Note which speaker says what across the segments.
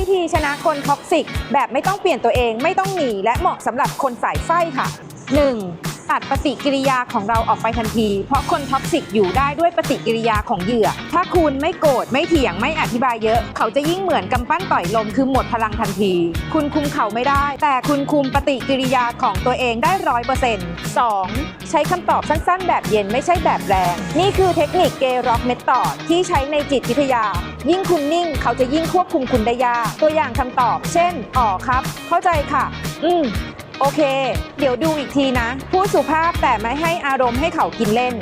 Speaker 1: วิธีชนะคนท็อกซิก แบบไม่ต้องเปลี่ยนตัวเองไม่ต้องหนีและเหมาะสำหรับคนสายไฟค่ะ 1. ตัดปฏิกิริยาของเราออกไปทันที เพราะคนท็อกซิกอยู่ได้ด้วยปฏิกิริยาของเหยื่อ ถ้าคุณไม่โกรธไม่เถียงไม่อธิบายเยอะ เขาจะยิ่งเหมือนกำปั้นต่อยลมคือหมดพลังทันที คุณคุมเขาไม่ได้ แต่คุณคุมปฏิกิริยาของตัวเองได้ร้อยเปอร์เซ็นต์สอง ใช้คำตอบสั้นๆ แบบเย็นไม่ใช่แบบแรง นี่คือเทคนิคเกร็อกเมธอดที่ใช้ในจิตวิทยา ยิ่งคุณนิ่งเขาจะยิ่งควบคุมคุณได้ยาก ตัวอย่างคำตอบ เช่น อ๋อครับ เข้าใจค่ะ อืมโอเค เดี๋ยวดูอีกทีนะ พูดสุภาพแต่ไม่ให้อารมณ์ให้เขากินเล่น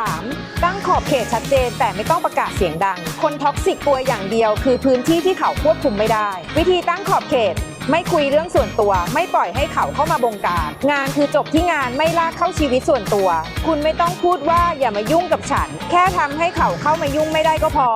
Speaker 1: 3. ตั้งขอบเขตชัดเจนแต่ไม่ต้องประกาศเสียงดัง คนท็อกซิกกลัวอย่างเดียว คือพื้นที่ที่เขาควบคุมไม่ได้ วิธีตั้งขอบเขต ไม่คุยเรื่องส่วนตัว ไม่ปล่อยให้เขาเข้ามาบงการ งานคือจบที่งานไม่ลากเข้าชีวิตส่วนตัว คุณไม่ต้องพูดว่าอย่ามายุ่งกับฉัน แค่ทำให้เขาเข้ามายุ่งไม่ได้ก็พอ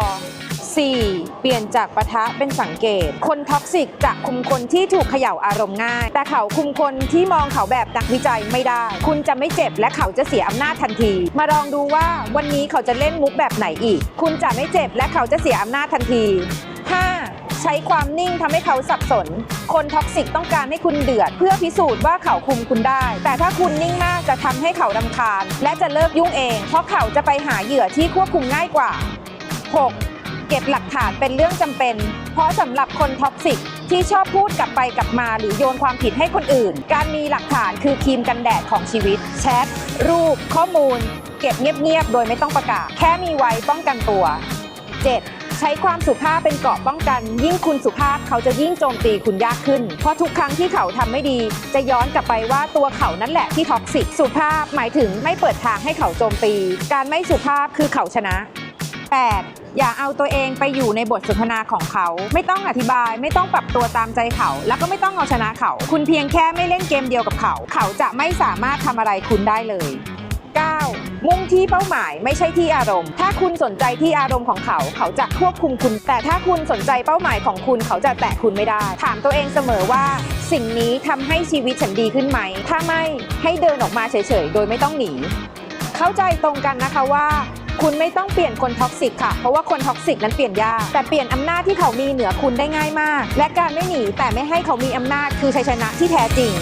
Speaker 1: 4. เปลี่ยนจากปะทะเป็นสังเกต คนท็อกซิกจะคุมคนที่ถูกเขย่าอารมณ์ง่าย แต่เขาคุมคนที่มองเขาแบบนักวิจัยไม่ได้ คุณจะไม่เจ็บและเขาจะเสียอำนาจทันที มาลองดูว่าวันนี้เขาจะเล่นมุกแบบไหนอีก คุณจะไม่เจ็บและเขาจะเสียอำนาจทันที ช้ความนิ่งทำให้เขาสับสน คนท็อกซิกต้องการให้คุณเดือด เพื่อพิสูจน์ว่าเขาคุมคุณได้ แต่ถ้าคุณนิ่งมากจะทำให้เขารำคาญ และจะเลิกยุ่งเอง เพราะเขาจะไปหาเหยื่อที่ควบคุมง่ายกว่า 6. เก็บหลักฐานเป็นเรื่องจำเป็น เพราะสำหรับคนท็อกซิกที่ชอบพูดกลับไปกลับมาหรือโยนความผิดให้คนอื่น การมีหลักฐานคือครีมกันแดดของชีวิต แชท รูป ข้อมูล เก็บเงียบๆ โดยไม่ต้องประกาศ แค่มีไว้ป้องกันตัว 7. ใช้ความสุภาพเป็นเกราะป้องกัน ยิ่งคุณสุภาพเขาจะยิ่งโจมตีคุณยากขึ้น เพราะทุกครั้งที่เขาทำไม่ดี จะย้อนกลับไปว่าตัวเขานั่นแหละที่ท็อกซิกสุภาพหมายถึงไม่เปิดทางให้เขาโจมตี การไม่สุภาพคือเขาชนะ 8. อย่าเอาตัวเองไปอยู่ในบทสนทนาของเขา ไม่ต้องอธิบาย ไม่ต้องปรับตัวตามใจเขา แล้วก็ไม่ต้องเอาชนะเขา คุณเพียงแค่ไม่เล่นเกมเดียวกับเขา เขาจะไม่สามารถทำอะไรคุณได้เลย มุ่งที่เป้าหมายไม่ใช่ที่อารมณ์ ถ้าคุณสนใจที่อารมณ์ของเขา เขาจะควบคุมคุณ แต่ถ้าคุณสนใจเป้าหมายของคุณเขาจะแตะคุณไม่ได้ ถามตัวเองเสมอว่า สิ่งนี้ทำให้ชีวิตฉันดีขึ้นไหม ถ้าไม่ให้เดินออกมาเฉยๆ โดยไม่ต้องหนี เข้าใจตรงกันนะคะว่าคุณไม่ต้องเปลี่ยนคนท็อกซิกค่ะ เพราะว่าคนท็อกซิกนั้นเปลี่ยนยาก แต่เปลี่ยนอำนาจที่เขามีเหนือคุณได้ง่ายมาก และการไม่หนีแต่ไม่ให้เขามีอำนาจคือชัยชนะที่แท้จริง